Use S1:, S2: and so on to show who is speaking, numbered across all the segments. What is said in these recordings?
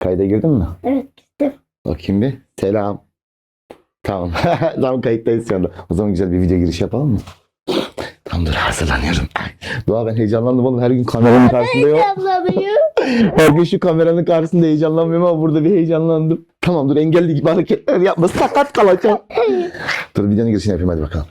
S1: Kayda girdin mi?
S2: Evet gittim.
S1: Bakayım bir. Selam. Tamam. tamam kayıttayız şu anda. O zaman güzel bir video giriş yapalım mı? Tamam dur hazırlanıyorum. Doğa ben heyecanlandım oğlum. Her gün kameranın karşısında yok. Her gün şu kameranın karşısında heyecanlanmıyorum ama burada bir heyecanlandım. Tamam dur engelli gibi hareketler yapma. Sakat kalacağım. dur videonun girişini yapayım hadi bakalım.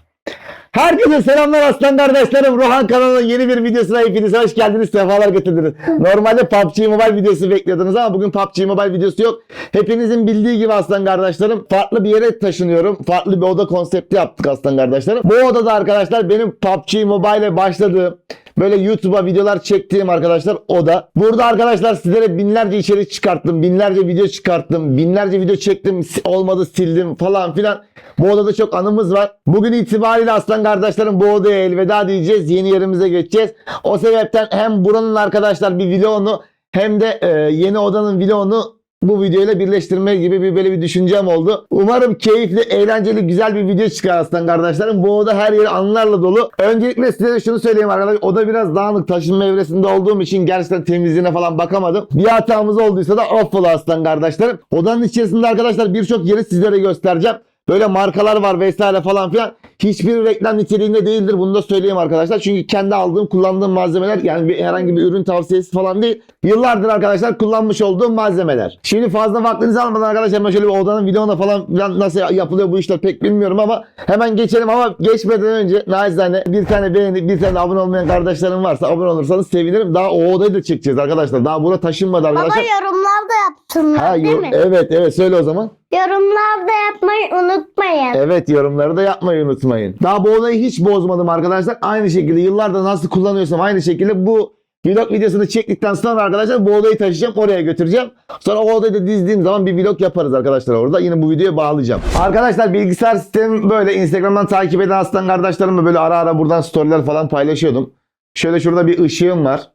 S1: Herkese selamlar aslan kardeşlerim. Rohan kanalının yeni bir videosuna hepiniz hoş geldiniz. Sefalar getirdiniz. Normalde PUBG Mobile videosu bekliyordunuz ama bugün PUBG Mobile videosu yok. Hepinizin bildiği gibi aslan kardeşlerim farklı bir yere taşınıyorum. Farklı bir oda konsepti yaptık aslan kardeşlerim. Bu odada arkadaşlar benim PUBG Mobile'e başladığım böyle YouTube'a videolar çektiğim arkadaşlar oda. Burada arkadaşlar sizlere binlerce içerik çıkarttım. Binlerce video çıkarttım. Binlerce video çektim. Olmadı sildim falan filan. Bu odada çok anımız var. Bugün itibariyle aslan kardeşlerim bu odaya elveda diyeceğiz. Yeni yerimize geçeceğiz. O sebepten hem buranın arkadaşlar bir vlogunu hem de e, yeni odanın vlogunu bu videoyla birleştirme gibi bir böyle bir düşüncem oldu. Umarım keyifli, eğlenceli, güzel bir video çıkar aslan kardeşlerim. Bu oda her yeri anılarla dolu. Öncelikle size de şunu söyleyeyim arkadaşlar. Oda biraz dağınık taşınma evresinde olduğum için gerçekten temizliğine falan bakamadım. Bir hatamız olduysa da affola aslan kardeşlerim. Odanın içerisinde arkadaşlar birçok yeri sizlere göstereceğim. Böyle markalar var vesaire falan filan. Hiçbir reklam niteliğinde değildir. Bunu da söyleyeyim arkadaşlar. Çünkü kendi aldığım, kullandığım malzemeler yani bir, herhangi bir ürün tavsiyesi falan değil. Yıllardır arkadaşlar kullanmış olduğum malzemeler. Şimdi fazla vaktinizi almadan arkadaşlar hemen şöyle bir odanın videona falan filan nasıl yapılıyor bu işler pek bilmiyorum ama hemen geçelim ama geçmeden önce naçizane bir tane beğeni, bir tane abone olmayan kardeşlerim varsa abone olursanız sevinirim. Daha o odayı da çekeceğiz arkadaşlar. Daha bura taşınmadı
S2: Baba
S1: arkadaşlar.
S2: yorumlarda yapsınlar
S1: Ha,
S2: değil mi?
S1: evet evet söyle o zaman.
S2: Yorumlarda yapmayı unutmayın.
S1: Evet yorumları da yapmayı unutmayın. Daha bu olayı hiç bozmadım arkadaşlar. Aynı şekilde yıllarda nasıl kullanıyorsam aynı şekilde bu vlog videosunu çektikten sonra arkadaşlar bu odayı taşıyacağım oraya götüreceğim. Sonra o odayı da dizdiğim zaman bir vlog yaparız arkadaşlar orada. Yine bu videoya bağlayacağım. Arkadaşlar bilgisayar sistemim böyle Instagram'dan takip eden aslan kardeşlerimle böyle ara ara buradan storyler falan paylaşıyordum. Şöyle şurada bir ışığım var.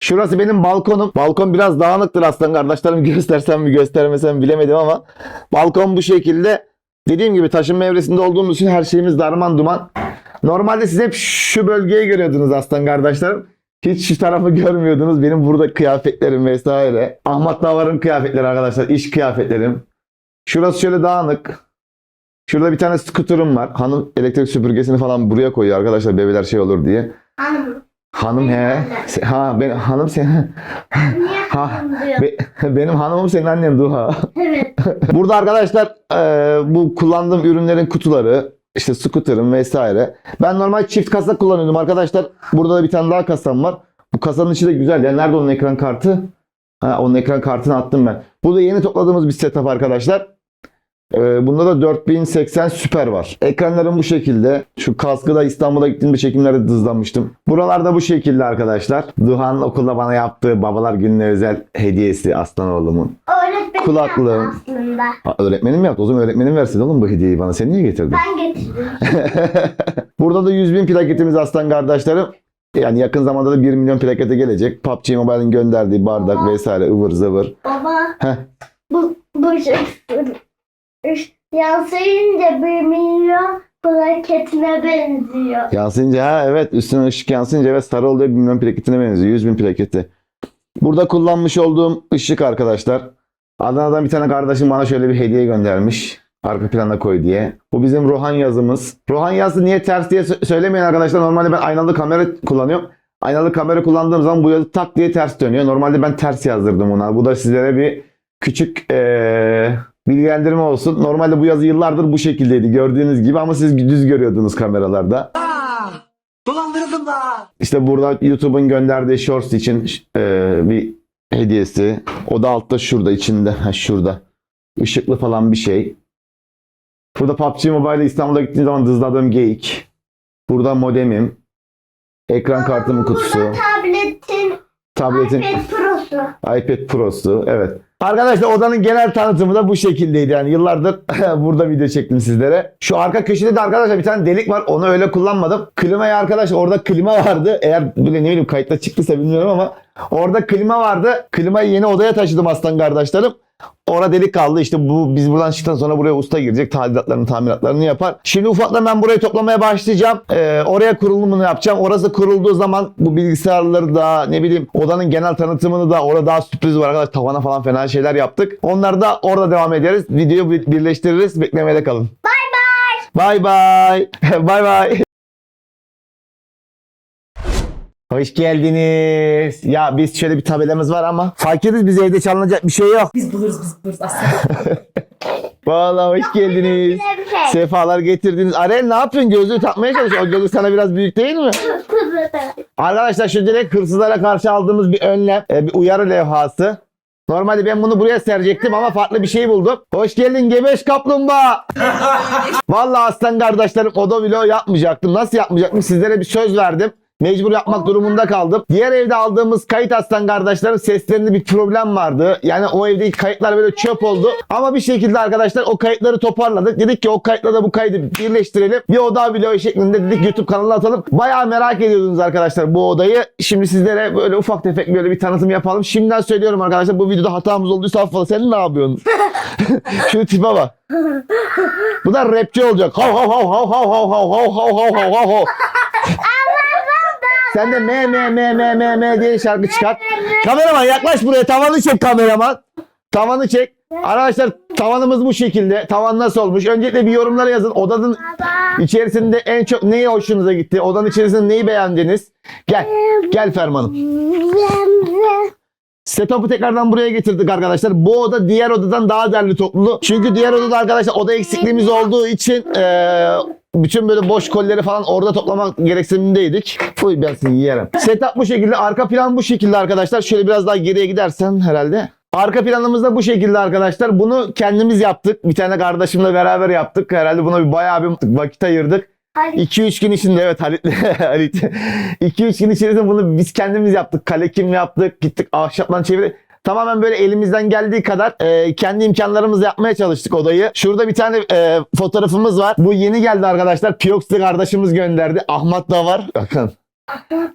S1: Şurası benim balkonum. Balkon biraz dağınıktır aslan kardeşlerim. Göstersem mi göstermesem bilemedim ama balkon bu şekilde. Dediğim gibi taşınma evresinde olduğumuz için her şeyimiz darman duman. Normalde siz hep şu bölgeyi görüyordunuz aslan kardeşlerim. Hiç şu tarafı görmüyordunuz. Benim burada kıyafetlerim vesaire. Ahmet Davar'ın kıyafetleri arkadaşlar. iş kıyafetlerim. Şurası şöyle dağınık. Şurada bir tane skuterim var. Hanım elektrik süpürgesini falan buraya koyuyor arkadaşlar bebeler şey olur diye.
S2: Hanım.
S1: Hanım he. Se- Ha ben hanım sen.
S2: Niye
S1: Ha,
S2: hanım diyor?
S1: Be- benim hanımım senin annen Duha.
S2: Evet.
S1: Burada arkadaşlar e, bu kullandığım ürünlerin kutuları, işte scooter'ım vesaire. Ben normal çift kasa kullanıyordum arkadaşlar. Burada da bir tane daha kasam var. Bu kasanın içi de güzel. Ya nerede onun ekran kartı? Ha, onun ekran kartını attım ben. Bu da yeni topladığımız bir setup arkadaşlar. E, bunda da 4080 süper var. Ekranlarım bu şekilde. Şu kaskı da İstanbul'a gittiğimde çekimlerde dızlanmıştım. Buralarda bu şekilde arkadaşlar. Duhan'ın okulda bana yaptığı babalar gününe özel hediyesi aslan oğlumun.
S2: Öğretmenim
S1: Kulaklığım.
S2: aslında.
S1: Ha, öğretmenim mi yaptı? O zaman öğretmenim versin oğlum bu hediyeyi bana. Sen niye getirdin?
S2: Ben getirdim.
S1: Burada da 100 bin plaketimiz aslan kardeşlerim. Yani yakın zamanda da 1 milyon plakete gelecek. PUBG Mobile'in gönderdiği bardak vesaire ıvır zıvır.
S2: Baba
S1: Heh.
S2: bu bu şey yansıyınca bir milyon plaketine benziyor.
S1: Yansıyınca ha evet üstüne ışık yansıyınca evet sarı oluyor 1 milyon plaketine benziyor. 100 bin plaketi. Burada kullanmış olduğum ışık arkadaşlar. Adana'dan bir tane kardeşim bana şöyle bir hediye göndermiş. Arka plana koy diye. Bu bizim Rohan yazımız. Rohan yazı niye ters diye sö- söylemeyin arkadaşlar. Normalde ben aynalı kamera kullanıyorum. Aynalı kamera kullandığım zaman bu yazı tak diye ters dönüyor. Normalde ben ters yazdırdım ona. Bu da sizlere bir küçük eee, bilgilendirme olsun. Normalde bu yazı yıllardır bu şekildeydi gördüğünüz gibi ama siz düz görüyordunuz kameralarda.
S3: Dolandırıldım da.
S1: İşte burada YouTube'un gönderdiği Shorts için eee, bir hediyesi. O da altta şurada içinde. Ha, şurada. Işıklı falan bir şey. Burada PUBG Mobile'de İstanbul'a gittiğim zaman dızladığım geyik. Burada modemim. Ekran kartımın kutusu.
S2: Burada tabletin,
S1: Tabletin
S2: iPad Pro'su.
S1: iPad Pro'su. Evet. Arkadaşlar odanın genel tanıtımı da bu şekildeydi. Yani yıllardır burada video çektim sizlere. Şu arka köşede de arkadaşlar bir tane delik var. Onu öyle kullanmadım. Klimayı arkadaşlar orada klima vardı. Eğer böyle ne bileyim kayıtta çıktıysa bilmiyorum ama orada klima vardı. Klimayı yeni odaya taşıdım aslan kardeşlerim. Orada delik kaldı. İşte bu biz buradan çıktıktan sonra buraya usta girecek. Tadilatlarını, tamiratlarını yapar. Şimdi ufaktan ben burayı toplamaya başlayacağım. Ee, oraya kurulumunu yapacağım. Orası kurulduğu zaman bu bilgisayarları da ne bileyim odanın genel tanıtımını da orada daha sürpriz var arkadaşlar. Tavana falan fena şeyler yaptık. Onları da orada devam ederiz. Videoyu bir- birleştiririz. Beklemede kalın. Bay bay. Bay bay. Hoş geldiniz. Ya biz şöyle bir tabelamız var ama fakiriz biz evde çalınacak bir şey yok.
S4: Biz buluruz biz buluruz aslan.
S1: Vallahi hoş geldiniz.
S2: Şey.
S1: Sefalar getirdiniz. Arel ne yapıyorsun? Gözlüğü takmaya çalışıyor. O gözlük sana biraz büyük değil mi? Arkadaşlar şu direkt hırsızlara karşı aldığımız bir önlem, e, bir uyarı levhası. Normalde ben bunu buraya serecektim ama farklı bir şey buldum. Hoş geldin gebeş kaplumbağa. Vallahi aslan kardeşlerim oda vlog yapmayacaktım. Nasıl yapmayacaktım? Sizlere bir söz verdim. Mecbur yapmak durumunda kaldım. Diğer evde aldığımız kayıt aslan kardeşlerim seslerinde bir problem vardı. Yani o evdeki kayıtlar böyle çöp oldu. Ama bir şekilde arkadaşlar o kayıtları toparladık. Dedik ki o kayıtla da bu kaydı birleştirelim. Bir oda vlogu şeklinde dedik YouTube kanalına atalım. Bayağı merak ediyordunuz arkadaşlar bu odayı. Şimdi sizlere böyle ufak tefek böyle bir tanıtım yapalım. Şimdiden söylüyorum arkadaşlar bu videoda hatamız olduysa affola. Sen ne yapıyorsun? Şu tipe bak. Bu da rapçi olacak. Hav hav hav hav hav hav hav hav hav hav hav hav. Sen de me me me me me me diye şarkı çıkart. Kameraman yaklaş buraya. Tavanı çek kameraman. Tavanı çek. Arkadaşlar tavanımız bu şekilde. Tavan nasıl olmuş? Öncelikle bir yorumlara yazın. Odanın içerisinde en çok neyi hoşunuza gitti? Odanın içerisinde neyi beğendiniz? Gel. Gel Ferman'ım. Setup'ı tekrardan buraya getirdik arkadaşlar. Bu oda diğer odadan daha derli toplu. Çünkü diğer odada arkadaşlar oda eksikliğimiz olduğu için eee, bütün böyle boş kolleri falan orada toplamak gereksinimindeydik. Uy ben seni yerim. Setup bu şekilde. Arka plan bu şekilde arkadaşlar. Şöyle biraz daha geriye gidersen herhalde. Arka planımız da bu şekilde arkadaşlar. Bunu kendimiz yaptık. Bir tane kardeşimle beraber yaptık. Herhalde buna bir bayağı bir vakit ayırdık. 2-3 gün içinde evet Halit'le Halit. 2-3 gün içerisinde bunu biz kendimiz yaptık. Kalekim yaptık. Gittik ahşaptan çevirdik. Tamamen böyle elimizden geldiği kadar e, kendi imkanlarımızla yapmaya çalıştık odayı. Şurada bir tane e, fotoğrafımız var. Bu yeni geldi arkadaşlar. Piyox'ta kardeşimiz gönderdi. Ahmet da var. Bakın.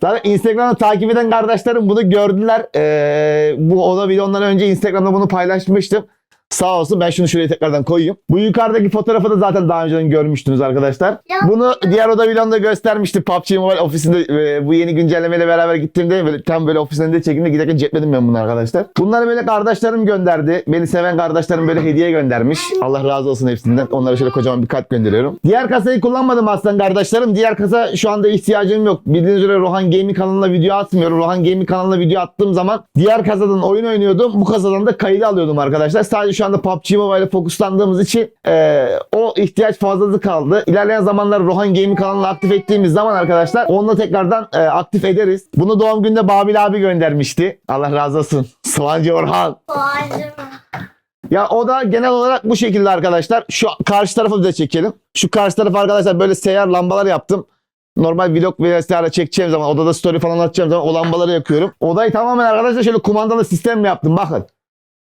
S1: Zaten Instagram'da takip eden kardeşlerim bunu gördüler. E, bu oda videodan önce Instagram'da bunu paylaşmıştım. Sağ olsun ben şunu şuraya tekrardan koyayım. Bu yukarıdaki fotoğrafı da zaten daha önceden görmüştünüz arkadaşlar. Bunu diğer oda videomda göstermiştim. PUBG Mobile ofisinde e, bu yeni güncellemeyle beraber gittiğimde böyle tam böyle ofisinde çekimde giderken cepledim ben bunu arkadaşlar. Bunları böyle kardeşlerim gönderdi. Beni seven kardeşlerim böyle hediye göndermiş. Allah razı olsun hepsinden. Onlara şöyle kocaman bir kalp gönderiyorum. Diğer kasayı kullanmadım aslan kardeşlerim. Diğer kasa şu anda ihtiyacım yok. Bildiğiniz üzere Rohan Gaming kanalına video atmıyorum. Rohan Gaming kanalına video attığım zaman diğer kasadan oyun oynuyordum. Bu kasadan da kaydı alıyordum arkadaşlar. Sadece şu anda PUBG Mobile'e fokuslandığımız için e, o ihtiyaç fazlası kaldı. İlerleyen zamanlar Rohan Gaming kanalını aktif ettiğimiz zaman arkadaşlar onunla tekrardan e, aktif ederiz. Bunu doğum gününde Babil abi göndermişti. Allah razı olsun. Sıvancı Orhan. Ya o da genel olarak bu şekilde arkadaşlar. Şu karşı tarafı da çekelim. Şu karşı tarafı arkadaşlar böyle seyyar lambalar yaptım. Normal vlog vesaire çekeceğim zaman odada story falan atacağım zaman o lambaları yakıyorum. Odayı tamamen arkadaşlar şöyle kumandalı sistemle yaptım bakın.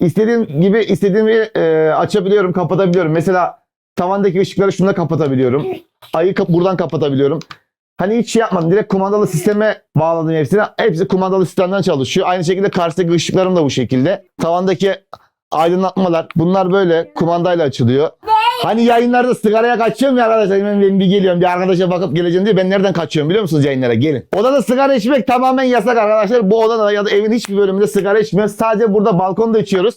S1: İstediğim gibi istediğimi e, açabiliyorum, kapatabiliyorum. Mesela tavandaki ışıkları şununla kapatabiliyorum. Ayı kap- buradan kapatabiliyorum. Hani hiç şey yapmadım. Direkt kumandalı sisteme bağladım hepsini. Hepsi kumandalı sistemden çalışıyor. Aynı şekilde karşıdaki ışıklarım da bu şekilde. Tavandaki aydınlatmalar bunlar böyle kumandayla açılıyor. Hani yayınlarda sigaraya kaçıyorum ya arkadaşlar. Hemen ben bir geliyorum bir arkadaşa bakıp geleceğim diye ben nereden kaçıyorum biliyor musunuz yayınlara? Gelin. Odada sigara içmek tamamen yasak arkadaşlar. Bu odada ya da evin hiçbir bölümünde sigara içmiyoruz. Sadece burada balkonda içiyoruz.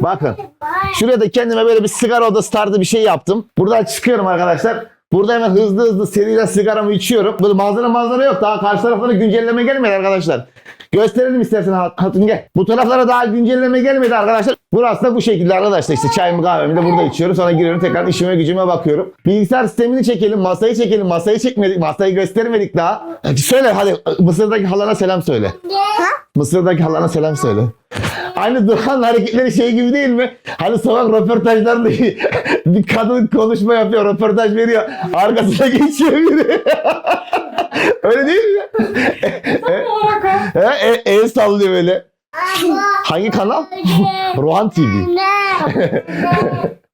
S1: Bakın. Şuraya da kendime böyle bir sigara odası tarzı bir şey yaptım. Buradan çıkıyorum arkadaşlar. Burada hemen hızlı hızlı seriyle sigaramı içiyorum. Böyle manzara manzara yok. Daha karşı taraflara güncelleme gelmedi arkadaşlar. Gösterelim istersen Hat- Hatun gel. Bu taraflara daha güncelleme gelmedi arkadaşlar. Burası da bu şekilde arkadaşlar işte çayımı kahvemi de burada içiyorum. Sonra giriyorum tekrar işime gücüme bakıyorum. Bilgisayar sistemini çekelim, masayı çekelim. Masayı çekmedik, masayı göstermedik daha. Söyle hadi Mısır'daki halana selam söyle. Mısır'daki halana selam söyle. Aynı Doğan hareketleri şey gibi değil mi? Hani sokak röportajlarında bir kadın konuşma yapıyor, röportaj veriyor. Arkasına geçiyor biri. Öyle değil mi? He, e, el sallıyor böyle. Hangi kanal? Rohan TV.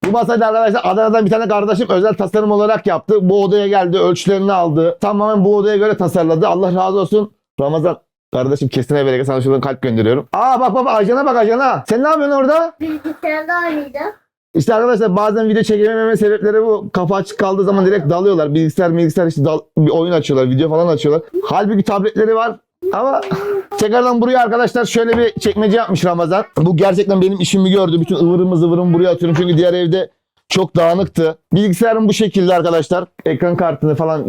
S1: Bu masayı arkadaşlar Adana'dan bir tane kardeşim özel tasarım olarak yaptı. Bu odaya geldi, ölçülerini aldı. Tamamen bu odaya göre tasarladı. Allah razı olsun. Ramazan Kardeşim kesine bereket sana şuradan kalp gönderiyorum. Aa bak bak bak, ajana bak ajana. Sen ne yapıyorsun orada?
S2: Bilgisayarda oynayacağım.
S1: İşte arkadaşlar bazen video çekememe sebepleri bu. Kafa açık kaldığı zaman direkt dalıyorlar. Bilgisayar bilgisayar işte dal- bir oyun açıyorlar. Video falan açıyorlar. Halbuki tabletleri var. Ama tekrardan buraya arkadaşlar şöyle bir çekmece yapmış Ramazan. Bu gerçekten benim işimi gördü. Bütün ıvırımı zıvırımı buraya atıyorum. Çünkü diğer evde çok dağınıktı. Bilgisayarım bu şekilde arkadaşlar. Ekran kartını falan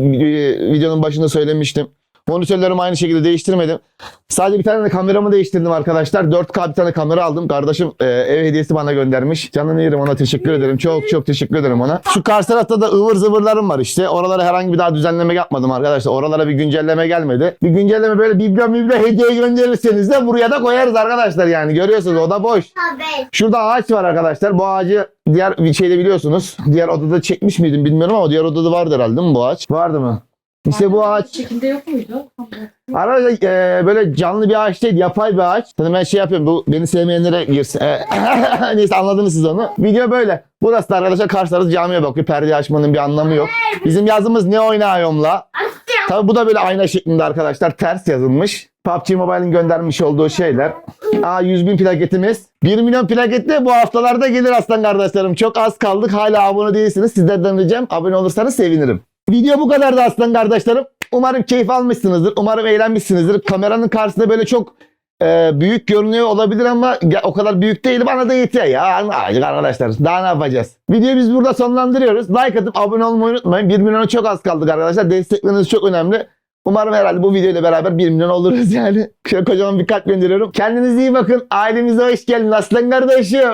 S1: videonun başında söylemiştim. Monitörlerimi aynı şekilde değiştirmedim. Sadece bir tane de kameramı değiştirdim arkadaşlar. 4K bir tane kamera aldım. Kardeşim e, ev hediyesi bana göndermiş. Canını yerim ona teşekkür ederim. Çok çok teşekkür ederim ona. Şu karşı tarafta da ıvır zıvırlarım var işte. Oralara herhangi bir daha düzenleme yapmadım arkadaşlar. Oralara bir güncelleme gelmedi. Bir güncelleme böyle biblo miblo hediye gönderirseniz de buraya da koyarız arkadaşlar yani. Görüyorsunuz o da boş. Şurada ağaç var arkadaşlar. Bu ağacı diğer şeyde biliyorsunuz. Diğer odada çekmiş miydim bilmiyorum ama diğer odada vardı herhalde değil mi bu ağaç? Vardı mı? İşte bu ağaç
S4: Şekilde yok muydu?
S1: Arkadaşlar e, böyle canlı bir ağaç değil yapay bir ağaç. Hani ben şey yapıyorum bu beni sevmeyenlere girsin. E, neyse anladınız siz onu. Video böyle. Burası da arkadaşlar karşı tarafı camiye bakıyor. Perde açmanın bir anlamı yok. Bizim yazımız ne oynayomla. Tabi bu da böyle ayna şeklinde arkadaşlar ters yazılmış. PUBG Mobile'in göndermiş olduğu şeyler. Aa 100 bin plaketimiz. 1 milyon plaket de bu haftalarda gelir aslan kardeşlerim. Çok az kaldık. Hala abone değilsiniz. Sizlerden ricam abone olursanız sevinirim. Video bu kadardı aslan kardeşlerim. Umarım keyif almışsınızdır. Umarım eğlenmişsinizdir. Kameranın karşısında böyle çok e, büyük görünüyor olabilir ama o kadar büyük değil. Bana da yeter ya. Azıcık arkadaşlar. Daha ne yapacağız? Videoyu biz burada sonlandırıyoruz. Like atıp abone olmayı unutmayın. 1 milyona çok az kaldık arkadaşlar. Destekleriniz çok önemli. Umarım herhalde bu videoyla beraber 1 milyon oluruz yani. Şöyle kocaman bir kalp gönderiyorum. Kendinize iyi bakın. Ailemize hoş geldin aslan kardeşim.